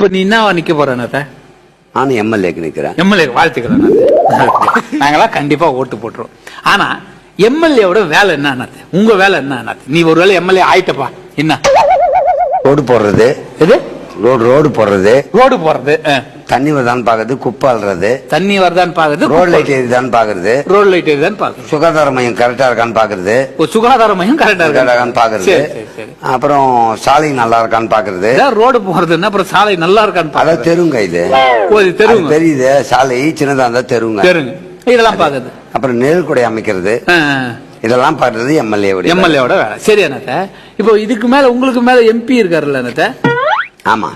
இப்ப நீ என்ன நிக்க போற நானும் எம்எல்ஏக்கு நிக்கிறேன். எம்எல்ஏ வாழ்த்துக்கள் அண்ணாத்த நாங்களாம் கண்டிப்பா ஓட்டு போட்டுருவோம். ஆனா எம்எல்ஏவோட வேலை என்ன உங்க வேலை என்ன நீ ஒரு வேலை எம்எல்ஏ ஆயிட்டப்பா என்ன? ரோடு போடுறது. எது? ரோடு ரோடு போடுறது. ரோடு போறது ஆ. தண்ணி வருதான்னு பாக்குறது குப்பை அள்ளுறது. தண்ணி வருதான்னு பாக்குறது ரோடு லைட் எரியுதான்னு பாக்குறது ரோடு லைட் எதுதான் பாக்குறது சுகாதார மையம் கரெக்டா இருக்கான்னு பாக்குறது சுகாதார மையம் கரெக்டா இருக்கான்னு இருக்கு பாக்குறது அப்புறம் சாலை நல்லா இருக்கான்னு பாக்குறது ரோடு போறதுன்னா அப்புறம் சாலை நல்லா இருக்கான்னு பாக்குறது தெருங்க இது. அது தெரியுது. சாலை சின்னதா இருந்தா தெருங்க. தெருங்க. இதெல்லாம் பாக்குது அப்புறம் நெருக்குடை அமைக்கிறது. இதெல்லாம் பாக்குறது எம்எல்ஏ எம்எல்ஏவோட வேலை. சரி அண்ணாத்த இப்போ இதுக்கு மேல உங்களுக்கு மேல எம்பி இருக்காருல்ல அண்ணாத்த ஆமா.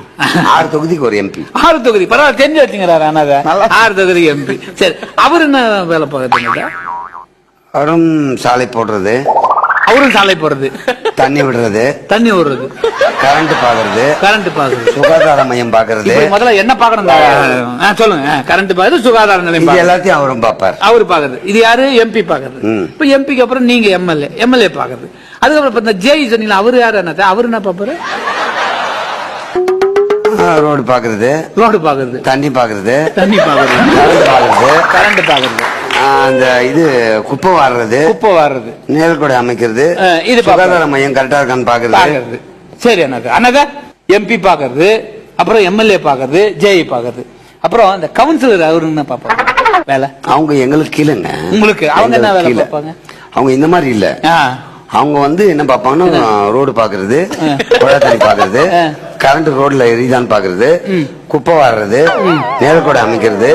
ஆறு தொகுதிக்கு ஒரு எம்பி ஆறு தொகுதி. பரவாயில்ல தெரிஞ்சு வச்சுங்கிறாரு அண்ணாத ஆறு தொகுதி எம்பி சரி அவர் என்ன வேலை பார்க்கறதுங்க அவரும் சாலை போடுறது. அவரும் சாலை போறது தண்ணி விடுறது. தண்ணி ஓடுறது கரண்ட் பாக்குறது. கரண்ட் பாக்குறது. சுகாதார மையம் பாக்குறது. முதல்ல என்ன பாக்கணும்? சொல்லுங்க. கரண்ட் பாக்குறது சுகாதார நிலையம். எல்லாத்தையும் அவரும் பாப்பார். அவரு பாக்குறது. இது யாரு? எம்பி பாக்குறது. இப்ப எம்பிக்கு அப்புறம் நீங்க எம்எல்ஏ எம்எல்ஏ பாக்குறது. அதுக்கப்புறம் இந்த ஜேஇ சொன்னீங்க அவரு யாரு என்னத்த அவரு என்ன பாப்பாரு? ரோடு பாக்குறது. ரோடு பாக்குறது. தண்ணி பாக்குறது. தண்ணி பாக்குறது. கரண்ட் பாக்குறது. கரண்ட் பாக்குறது. அந்த இது குப்பை வாடுறது குப்பை வாடுறது நேர்கொடை அமைக்கிறது. இது. சுகாதார மையம் கரெக்டா இருக்கான்னு பாக்குறது. சரி அண்ணாத அண்ணாத எம்பி பாக்குறது. அப்புறம் எம்எல்ஏ பாக்குறது. ஜேஇ பாக்குறது. அப்புறம் அந்த கவுன்சிலர் அவரு என்ன பாப்பாங்க வேலை? அவங்க எங்களுக்கு கீழங்க. உங்களுக்கு? அவங்க என்ன வேலை. பார்ப்பாங்க? அவங்க இந்த மாதிரி இல்ல. அவங்க வந்து என்ன பாப்பாங்கன்னா ரோடு பாக்குறது குழா தண்ணி பாக்குறது. கரண்ட் ரோட்ல எரியுதான்னு பாக்குறது. குப்பை வாடுறது நேரக்கூட அமைக்கிறது.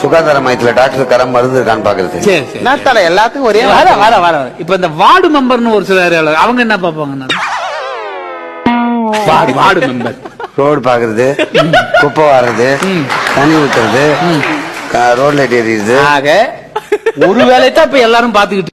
சுகாதார மையத்துல டாக்டர் கரம் மருந்து இருக்கான்னு பாக்குறது. எல்லாத்துக்கும் ஒரே வர வர வர இப்ப இந்த வார்டு மெம்பர்னு ஒரு சிலர் அவங்க என்ன பாப்பாங்க அண்ணாத்த? வார்டு. Ward member. ரோடு பாக்குறது. குப்பை வாடுறது தண்ணி ஊத்துறது. ரோட் லைட் எரியுது ஆக ஒரு வேலையை தான் இப்ப எல்லாரும் பாத்துக்கிட்டு